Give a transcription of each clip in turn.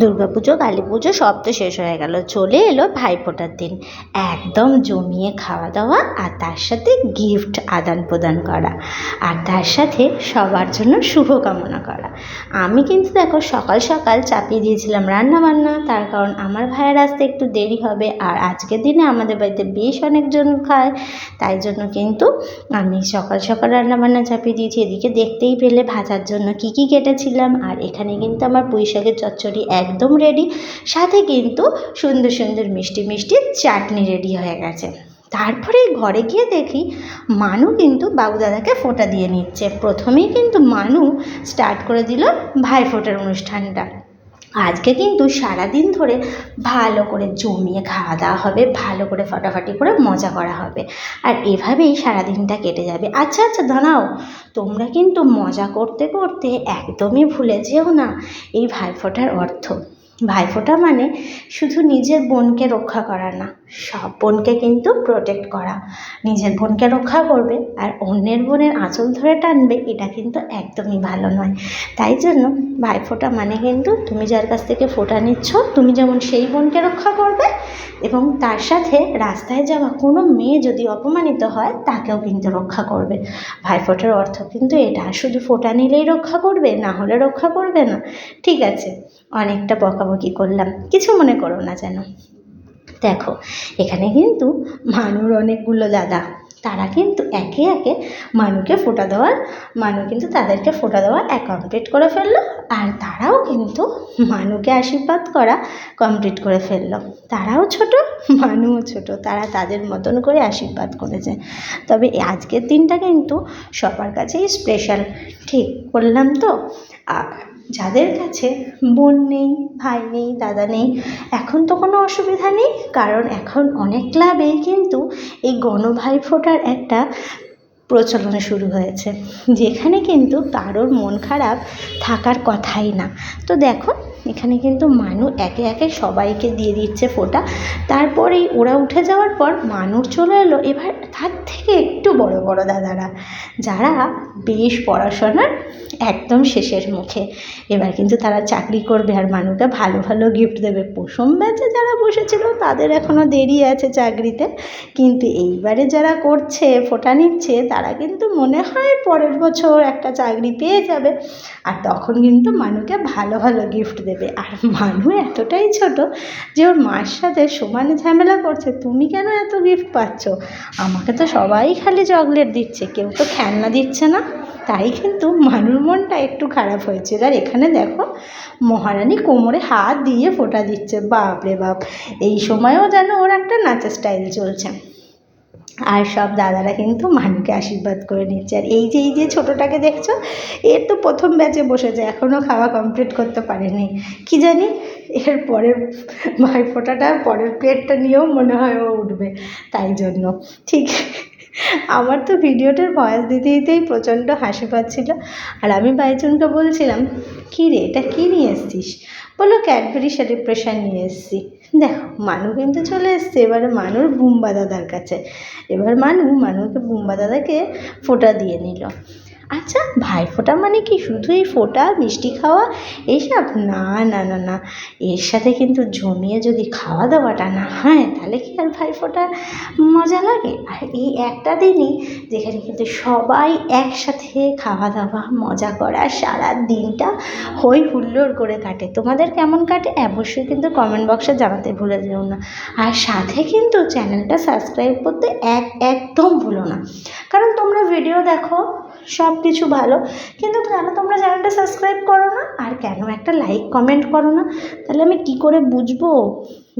দুর্গাপুজো কালী পুজো সব তো শেষ হয়ে গেল। চলে এলো ভাইফোঁটার দিন। একদম জমিয়ে খাওয়া দাওয়া আর তার সাথে গিফট আদান প্রদান করা। আর তার সাথে সবার জন্য শুভকামনা করা। আমি কিন্তু দেখো সকাল সকাল চাপিয়ে দিয়েছিলাম রান্না বান্না তার কারণ আমার ভাইয়ের আসতে একটু দেরি হবে আর আজকের দিনে আমাদের বাড়িতে বেশ অনেকজন খায়, তাই জন্য কিন্তু আমি সকাল সকাল রান্না বান্না চাপিয়ে দিয়েছি। এদিকে দেখতেই পেলে ভাজার জন্য কি কি কেটেছিলাম, আর এখানে কিন্তু আমার পুঁই শাকের চচ্চড়ি একদম রেডি সাথে কিন্তু সুন্দর সুন্দর মিষ্টি মিষ্টি চাটনি রেডি হয়ে গেছে। তারপরে ঘরে গিয়ে দেখি মানু কিন্তু বাবুদাদাকে ফোঁটা দিয়ে নিচ্ছে। প্রথমেই কিন্তু মানু স্টার্ট করে দিল ভাইফোঁটার অনুষ্ঠানটা। আজকে কিন্তু সারাদিন ধরে ভালো করে জমিয়ে খাওয়া দাওয়া হবে, ভালো করে ফাটাফাটি করে মজা করা হবে। আর এভাবেই সারাদিনটা কেটে যাবে। আচ্ছা আচ্ছা দাঁড়াও। তোমরা কিন্তু মজা করতে করতে একদমই ভুলে যেও না এই ভাইফোঁটার অর্থ। ভাইফোঁটা মানে শুধু নিজের বোনকে রক্ষা করা না। সব বোনকে কিন্তু প্রোটেক্ট করা। নিজের বোনকে রক্ষা করবে আর অন্যের বোনের আঁচল ধরে টানবে, এটা কিন্তু একদমই ভালো নয়। তাই জন্য ভাই ভাইফোঁটা মানে কিন্তু তুমি যার কাছ থেকে ফোঁটা নিচ্ছ, তুমি যেমন সেই বোনকে রক্ষা করবে এবং তার সাথে রাস্তায় যাওয়া কোনো মেয়ে যদি অপমানিত হয়, তাকেও কিন্তু রক্ষা করবে। ভাই ভাইফোঁটার অর্থ কিন্তু এটা, শুধু ফোঁটা নিলেই রক্ষা করবে, না হলে রক্ষা করবে না। ঠিক আছে, অনেকটা বকাবকি করলাম। কিছু মনে করো না যেন। দেখো, এখানে কিন্তু মানুর অনেকগুলো দাদা। তারা কিন্তু একে একে মানুকে ফোটা দেওয়ার, মানু কিন্তু তাদেরকে ফোটা দেওয়া এক কমপ্লিট করে ফেলল আর তারাও কিন্তু মানুকে আশীর্বাদ করা কমপ্লিট করে ফেলল। তারাও ছোট, মানুও ছোট, তারা তাদের মতন করে আশীর্বাদ করেছে। তবে আজকের দিনটা কিন্তু সবার কাছেই স্পেশাল ঠিক বললাম তো? যাদের কাছে বোন নেই, ভাই নেই, দাদা নেই, এখন তো কোনো অসুবিধা নেই। কারণ এখন অনেক ক্লাবেই কিন্তু এই গণভাই ফোটার একটা প্রচলন শুরু হয়েছে, যেখানে কিন্তু কারোর মন খারাপ থাকার কথাই না। তো দেখো এখানে কিন্তু মানু একে একে সবাইকে দিয়ে দিচ্ছে ফোঁটা। তারপরেই ওরা উঠে যাওয়ার পর মানুষ চলে এলো, এবার তার থেকে একটু বড় বড় দাদারা, যারা বেশ পড়াশোনার একদম শেষের মুখে। এবার কিন্তু তারা চাকরি করবে আর মানুকে ভালো ভালো গিফট দেবে। প্রথম ব্যাচে যারা বসেছিল তাদের এখনও দেরি আছে চাকরিতে। কিন্তু এইবারে যারা করছে, ফোটা নিচ্ছে, তারা কিন্তু মনে হয় পরের বছর একটা চাকরি পেয়ে যাবে। আর তখন কিন্তু মানুকে ভালো ভালো গিফট দেবে। আর মানু এতটাই ছোট যে ওর মার সাথে সমানে ঝামেলা করছে। তুমি কেন এত গিফট পাচ্ছ? আমাকে তো সবাই খালি চকলেট দিচ্ছে। কেউ তো খেলনা দিচ্ছে না। তাই কিন্তু মানুর মনটা একটু খারাপ হয়েছে। আর এখানে দেখো, মহারানী কোমরে হাত দিয়ে ফোঁটা দিচ্ছে। বাপ রে বাপ, এই সময়ও যেন ওর একটা নাচের স্টাইল চলছে। আর সব দাদারা কিন্তু মানুকে আশীর্বাদ করে নিচ্ছে। আর এই যে এই যে ছোটোটাকে দেখছ, এর তো প্রথম ব্যাচে বসেছে, এখনও খাওয়া কমপ্লিট করতে পারেনি। কি জানি, এর পরের, ভাই ভাইফোঁটাটা পরের প্লেটটা নিয়েও মনে হয় ও উঠবে। তাই জন্য, ঠিক আমার তো ভিডিওটার ভয়েস দিতে দিতেই প্রচণ্ড হাসি পাচ্ছিল। আর আমি বাইচুনকে বলছিলাম কী রে এটা কী নিয়ে এসছিস? বলল, ক্যাডবেরি সেলিব্রেশন নিয়ে এসছি। দেখো, মানু কিন্তু চলে এসছে। এবারে মানুর বুম্বা দাদার কাছে। এবার মানু, মানুকে বুম্বা দাদাকে ফোটা দিয়ে নিল। আচ্ছা ভাইফোঁটা মানে কি? শুধু এই ফোঁটা, মিষ্টি খাওয়া? এইসব না না না না। এর সাথে কিন্তু জমিয়ে যদি খাওয়া দাওয়াটা না হয়, তাহলে কি আর ভাইফোঁটা মজা লাগে? আর এই একটা দিনই যেখানে কিন্তু সবাই একসাথে খাওয়া দাওয়া, মজা করা, সারা দিনটা হই হুল্লোড় করে কাটে। তোমাদের কেমন কাটে? অবশ্যই কিন্তু কমেন্ট বক্সে জানাতে ভুলে যেও না। আর সাথে কিন্তু চ্যানেলটা সাবস্ক্রাইব করতে এক, একদম ভুলো না। কারণ তোমরা ভিডিও দেখো সব কিছু ভালো। কিন্তু কেন তোমরা চ্যানেলটা সাবস্ক্রাইব করো না? আর কেন একটা লাইক কমেন্ট করো না? তাহলে আমি কি করে বুঝব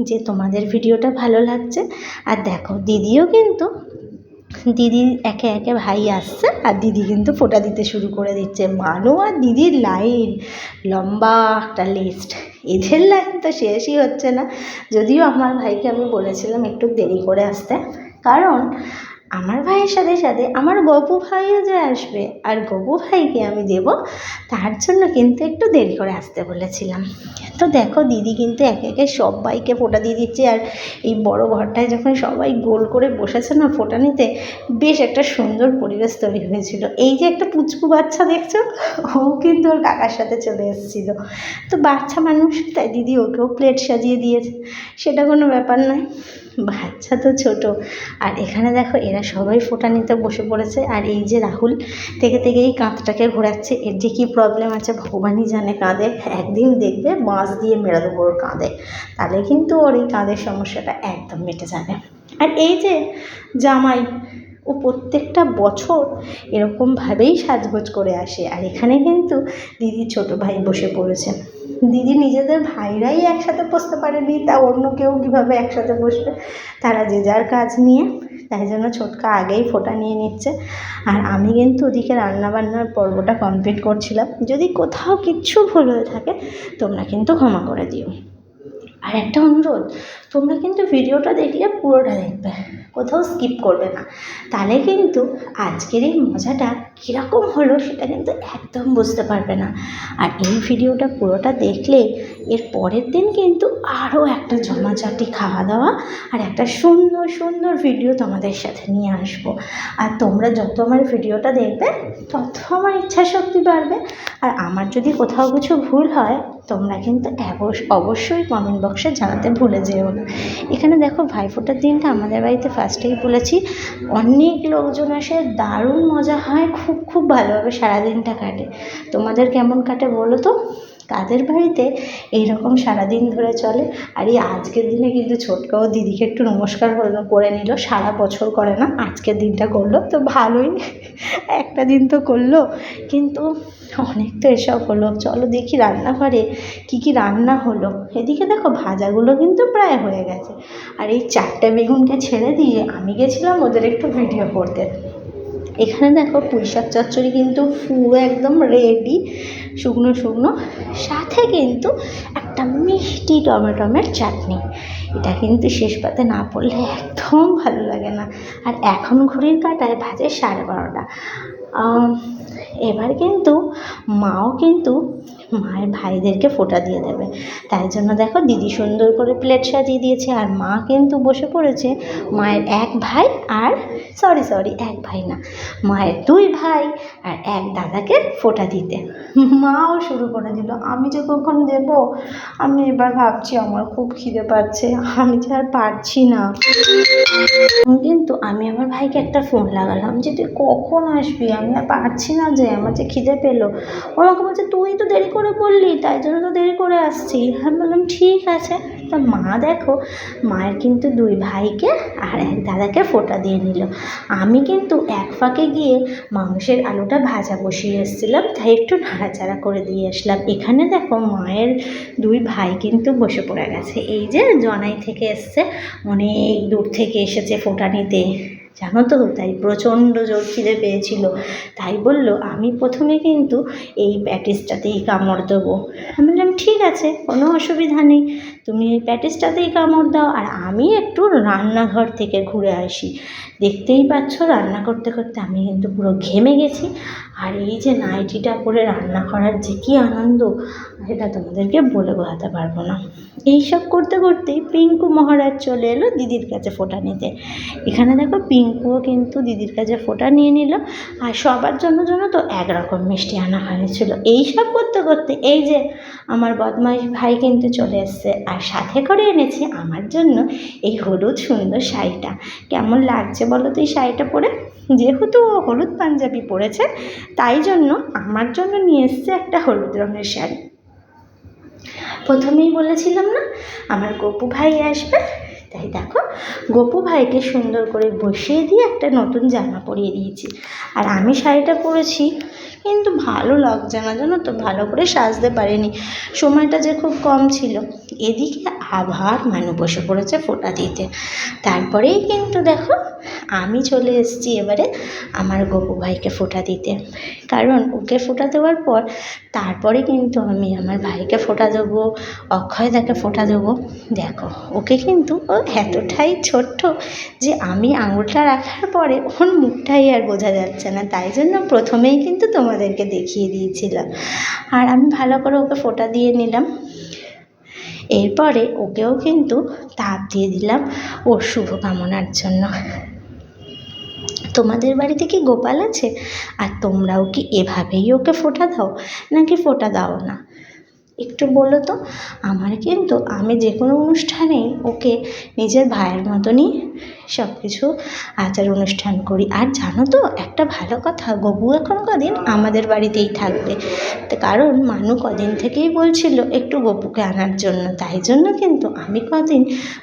যে তোমাদের ভিডিওটা ভালো লাগছে? আর দেখো, দিদিও কিন্তু, দিদি একে একে ভাই আসছে, আর দিদি কিন্তু ফোটা দিতে শুরু করে দিচ্ছে। মানু আর দিদির লাইন লম্বা একটা লিস্ট এদের লাইন তো শেষই হচ্ছে না। যদিও আমার ভাইকে আমি বলেছিলাম একটু দেরি করে আসতে। কারণ আমার ভাইয়ের সাথে সাথে আমার গপু ভাইও যে আসবে, আর গপু ভাইকে আমি দেব, তার জন্য কিন্তু একটু দেরি করে আসতে বলেছিলাম। তো দেখো, দিদি কিন্তু একে একে সবাইকে ফোঁটা দিয়ে দিচ্ছে, আর এই বড় ঘরটায় যখন সবাই গোল করে বসেছে না ফোঁটা নিতে, বেশ একটা সুন্দর পরিবেশ তৈরি হয়েছিল। এই যে একটা পুচকু বাচ্চা দেখছ, ও কিন্তু ওর কাকার সাথে চলে এসেছিল। তো বাচ্চা মানুষ, তাই দিদি ওকেও প্লেট সাজিয়ে দিয়েছে। সেটা কোনো ব্যাপার নয়। বাচ্চা তো ছোট। আর এখানে দেখো এরা সবাই ফোঁটা নিতে বসে পড়েছে। আর এই যে রাহুল থেকে থেকে এই কাঁধটাকে ঘোরাচ্ছে। এর যে কী প্রবলেম আছে ভগবানই জানে কাঁধে। একদিন দেখবে বাঁশ দিয়ে মেরে দেবো ওর কাঁধে। তাহলে কিন্তু ওর এই কাঁধের সমস্যাটা একদম মেটে যাবে। আর এই যে জামাই, ও প্রত্যেকটা বছর এরকমভাবেই সাজগোজ করে আসে। আর এখানে কিন্তু দিদির ছোট ভাই বসে পড়েছে। দিদি নিজেদের ভাইরাই একসাথে বসতে পারেনি, তা অন্য কেউ কীভাবে একসাথে বসবে? তারা যে যার কাজ নিয়ে, তাই জন্য ছোটকা আগেই ফোঁটা নিয়ে নিচ্ছে। আর আমি কিন্তু ওদিকে রান্নাবান্নার পর্বটা কমপ্লিট করছিলাম। যদি কোথাও কিচ্ছু ভুল হয়ে থাকে, তোমরা কিন্তু ক্ষমা করে দিও। আর একটা অনুরোধ, তোমরা কিন্তু ভিডিওটা দেখলে পুরোটা দেখবে, কোথাও স্কিপ করবে না। তাহলে কিন্তু আজকের এই মজাটা কীরকম হলো সেটা কিন্তু একদম বুঝতে পারবে না। আর এই ভিডিওটা পুরোটা দেখলে এর পরের দিন কিন্তু আরও একটা জমাচাটি খাওয়া দাওয়া আর একটা সুন্দর সুন্দর ভিডিও তোমাদের সাথে নিয়ে আসব। আর তোমরা যত আমার ভিডিওটা দেখবে, তত আমার ইচ্ছা শক্তি বাড়বে। আর আমার যদি কোথাও কিছু ভুল হয়, তোমরা কিন্তু অবশ- অবশ্যই কমেন্ট বক্সে জানাতে ভুলে যেও না। এখানে দেখো ভাইফোঁটার দিনটা আমাদের বাড়িতে ফার্স্টেই বলেছি। অনেক লোকজন আসে, দারুণ মজা হয় খুব খুব ভালোভাবে সারাদিনটা কাটে। তোমাদের কেমন কাটে বলো তো? কাদের বাড়িতে এইরকম সারাদিন ধরে চলে? আর এই আজকের দিনে কিন্তু ছোটকাও দিদিকে একটু নমস্কার করে নিল। সারা বছর করে না, আজকের দিনটা করল। তো ভালোই, একটা দিন তো করল। কিন্তু অনেক তো এসব হলো। চলো দেখি রান্নাঘরে কী কী রান্না হলো। এদিকে দেখো ভাজাগুলো কিন্তু প্রায় হয়ে গেছে। আর এই চারটে বেগুনকে ছেড়ে দিয়ে আমি গেছিলাম ওদের একটু ভিডিও করতে। এখানে দেখো পুঁই শাক চচ্চড়ি কিন্তু পুরো একদম রেডি শুকনো শুকনো। সাথে কিন্তু একটা মিষ্টি টমেটোমের চাটনি। এটা কিন্তু শেষ পাতে না পড়লে একদম ভালো লাগে না। আর এখন ঘড়ির কাটায় ভাজে সাড়ে বারোটা। এবার কিন্তু মাও কিন্তু মায়ের ভাইদেরকে ফোঁটা দিয়ে দেবে। তাই জন্য দেখো দিদি সুন্দর করে প্লেট সাজিয়ে দিয়েছে আর মা কিন্তু বসে পড়েছে মায়ের এক ভাই আর সরি সরি এক ভাই না, মায়ের দুই ভাই আর এক দাদাকে ফোঁটা দিতে। মাও শুরু করে দিল, আমি যে কখন দেব? আমি এবার ভাবছি, আমার খুব খিদে পাচ্ছে, আমি যে আর পারছি না। কিন্তু আমি আমার ভাইকে একটা ফোন লাগালাম যে, তুই কখন আসবি? আমি আর পারছি না যে, আমার যে খিদে পেল। ও আমাকে বলছে, তুই তো দেরি করে বললি, তাই জন্য তো দেরি করে আসছি। আমি বললাম, ঠিক আছে। তা মা দেখো, মায়ের কিন্তু দুই ভাইকে আর এক দাদাকে ফোঁটা দিয়ে নিল। আমি কিন্তু এক ফাঁকে গিয়ে মাংসের আলুটা ভাজা বসিয়ে এসেছিলাম, তাই একটু নাড়াচাড়া করে দিয়ে আসলাম। এখানে দেখো, মায়ের দুই ভাই কিন্তু বসে পড়ে গেছে। এই যে জনাই থেকে এসছে, অনেক দূর থেকে এসেছে ফোঁটা নিতে। জানো তো, তাই প্রচণ্ড জোর খিদে পেয়েছিল। তাই বলল, আমি প্রথমে কিন্তু এই প্যাটিসটাতেই কামড় দেবো। আমি বললাম, ঠিক আছে, কোনো অসুবিধা নেই। তুমি এই প্যাটিসটাতেই কামড় দাও, আর আমি একটু রান্নাঘর থেকে ঘুরে আসি। দেখতেই পাচ্ছ, রান্না করতে করতে আমি কিন্তু পুরো ঘেমে গেছি। আর এই যে নাইটিটা পরে রান্না করার যে কী আনন্দ সেটা তোমাদেরকে বলে বোঝাতে পারব না। এইসব করতে করতেই পিঙ্কু মহারাজ চলে এলো দিদির কাছে ফোঁটা নিতে। এখানে দেখো পিঙ্কুও কিন্তু দিদির কাছে ফোঁটা নিয়ে নিল, আর সবার জন্য জন্য তো একরকম মিষ্টি আনা হয়েছিল। এইসব করতে করতে এই যে আমার বদমাইশ ভাই কিন্তু চলে এসছে, আর সাথে করে এনেছি আমার জন্য এই হলুদ সুন্দর শাড়িটা। কেমন লাগছে বলো তো এই শাড়িটা পরে? যেহেতু ও হলুদ পাঞ্জাবি পরেছে, তাই জন্য আমার জন্য নিয়ে এসছে একটা হলুদ রঙের শাড়ি। প্রথমেই বলেছিলাম না, আমার গপু ভাই আসবে। তাই দেখো, গপু ভাইকে সুন্দর করে বসিয়ে দিয়ে একটা নতুন জামা পরিয়ে দিয়েছি। আর আমি শাড়িটা পরেছি কিন্তু ভালো লাগছে না, জানো তো? ভালো করে সাজতে পারিনি। সময়টা যে খুব কম ছিল। এদিকে আবার মানু বসে পড়েছে ফোটা দিতে। তারপরেই কিন্তু দেখো, আমি চলে এসেছি এবারে আমার গপু ভাইকে ফোটা দিতে। কারণ ওকে ফোটা দেওয়ার পর তারপরে কিন্তু আমি আমার ভাইকে ফোঁটা দেবো অক্ষয়দাকে ফোটা দেবো। দেখো, ওকে কিন্তু ও এতটাই ছোট্ট যে আমি আঙুলটা রাখার পরে ওর মুখটাই আর বোঝা যাচ্ছে না। তাই জন্য প্রথমেই কিন্তু তোমাদেরকে দেখিয়ে দিয়েছিলাম আর আমি ভালো করে ওকে ফোটা দিয়ে নিলাম। এরপরে ওকেও কিন্তু তাপ দিয়ে দিলাম ওর শুভকামনার জন্য। তোমাদের বাড়িতে কি গোপাল আছে? আর তোমরাও কি এভাবেই ওকে ফোঁটা দাও? নাকি ফোঁটা দাও না? একটু বলো তো, আমার কিন্তু, আমি যে কোনো অনুষ্ঠানেই ওকে নিজের ভাইয়ের মতনই সব কিছু আচার অনুষ্ঠান করি। আর জানো তো, একটা ভালো কথা, গবু এখন কদিন আমাদের বাড়িতেই থাকবে। তো কারণ মানু কদিন থেকেই বলছিল একটু গপুকে আনার জন্য। তাই জন্য কিন্তু আমি কদিন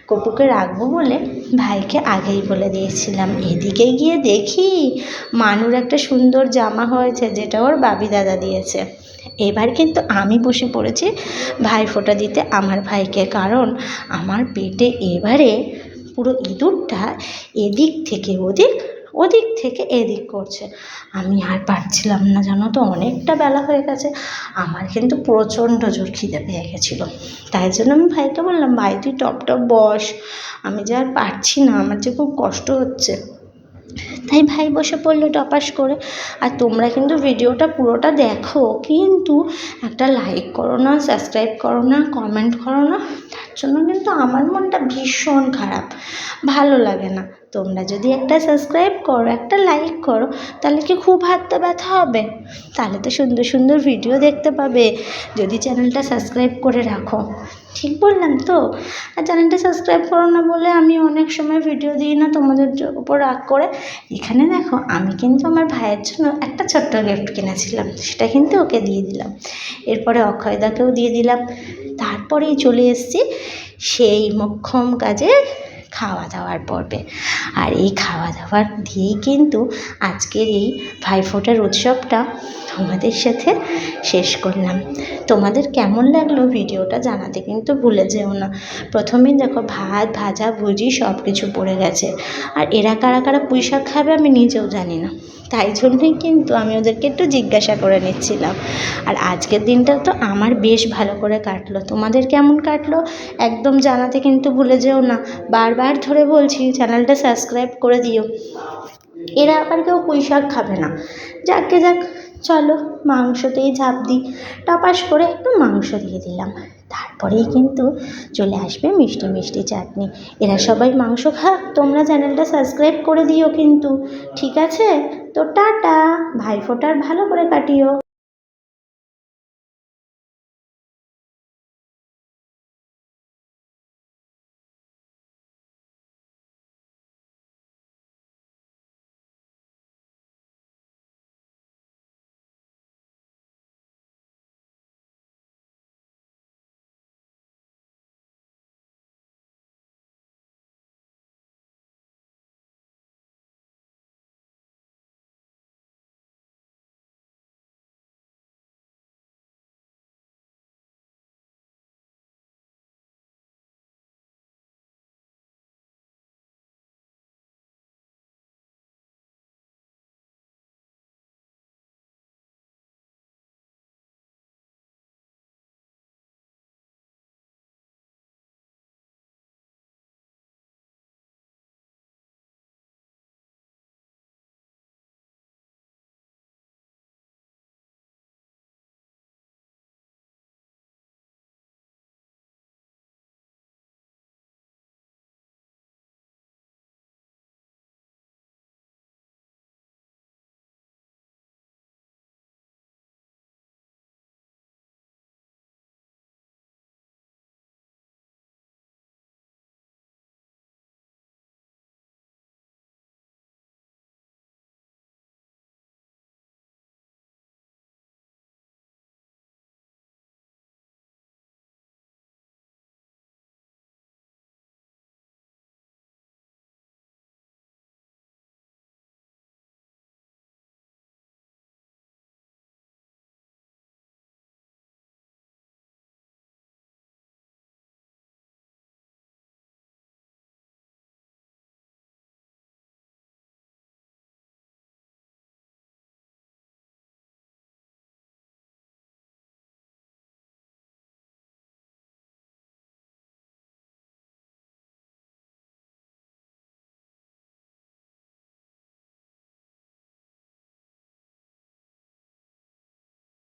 গপুকে রাখব বলে ভাইকে আগেই বলে দিয়েছিলাম। এদিকে গিয়ে দেখি, মানুর একটা সুন্দর জামা হয়েছে, যেটা ওর বাবি দাদা দিয়েছে। এবার কিন্তু আমি বসে পড়েছি ভাই ফোঁটা দিতে আমার ভাইকে, কারণ আমার পেটে এবারে পুরো ইঁদুরটা এদিক থেকে ওদিক ওদিক থেকে এদিক করছে। আমি আর পারছিলাম না, জানো তো, অনেকটা বেলা হয়ে গেছে। আমার কিন্তু প্রচণ্ড জোর খিদে পেয়ে গেছিল। তাই জন্য আমি ভাইকে বললাম, ভাই, তুই টপ টপ বস। আমি যে আর পারছি না, আমার যে খুব কষ্ট হচ্ছে। তাই ভাই বসে পড়ল টপাস করে। আর তোমরা কিন্তু ভিডিওটা পুরোটা দেখো, কিন্তু একটা লাইক করো না সাবস্ক্রাইব করো না কমেন্ট করো না, তার জন্য কিন্তু আমার মনটা ভীষণ খারাপ, ভালো লাগে না। তোমরা যদি একটা সাবস্ক্রাইব করো, একটা লাইক করো, তাহলে কি খুব হাতটা ব্যথা হবে? তাহলে তো সুন্দর সুন্দর ভিডিও দেখতে পাবে। যদি চ্যানেলটা সাবস্ক্রাইব করে রাখো। ঠিক বললাম তো? আর চ্যানেলটা সাবস্ক্রাইব করো না বলে আমি অনেক সময় ভিডিও দিই না তোমাদের উপর রাগ করে। এখানে দেখো, আমি কিন্তু আমার ভাইয়ের জন্য একটা ছোট্ট গিফট কিনেছিলাম। সেটা কিন্তু ওকে দিয়ে দিলাম। এরপরে অক্ষয়দাকেও দিয়ে দিলাম। তারপরেই চলে এসেছি সেই মোক্ষম কাজে খাওয়া দাওয়ার পর্বে। আর এই খাওয়া দাওয়ার দিয়েই কিন্তু আজকের এই ভাইফোঁটার উৎসবটা তোমাদের সাথে শেষ করলাম। তোমাদের কেমন লাগল ভিডিওটা জানাতে কিন্তু ভুলে যেও না। প্রথমেই দেখো ভাত, ভাজা, ভুজি সব কিছু পড়ে গেছে। আর এরা কারা কারা পুঁই শাক খাবে আমি নিজেও জানি না। তাই জন্যই কিন্তু আমি ওদেরকে একটু জিজ্ঞাসা করে নিচ্ছিলাম। আর আজকের দিনটা তো আমার বেশ ভালো করে কাটলো। তোমাদের কেমন কাটলো একদম জানাতে কিন্তু ভুলে যেও না। বারবার ধরে বলছি চ্যানেলটা সাবস্ক্রাইব করে দিও। এরা আবার কেউ পুঁই শাক খাবে না। যাকে যাক, চলো মাংসতেই ঝাঁপ দিই। টপাস করে একটু মাংস দিয়ে দিলাম। তারপরেই কিন্তু চলে আসবে মিষ্টি মিষ্টি চাটনি। এরা সবাই মাংস খাক, তোমরা চ্যানেলটা সাবস্ক্রাইব করে দিও কিন্তু। ঠিক আছে? তো টাটা ভাইফোঁটার ভালো করে কাটিও।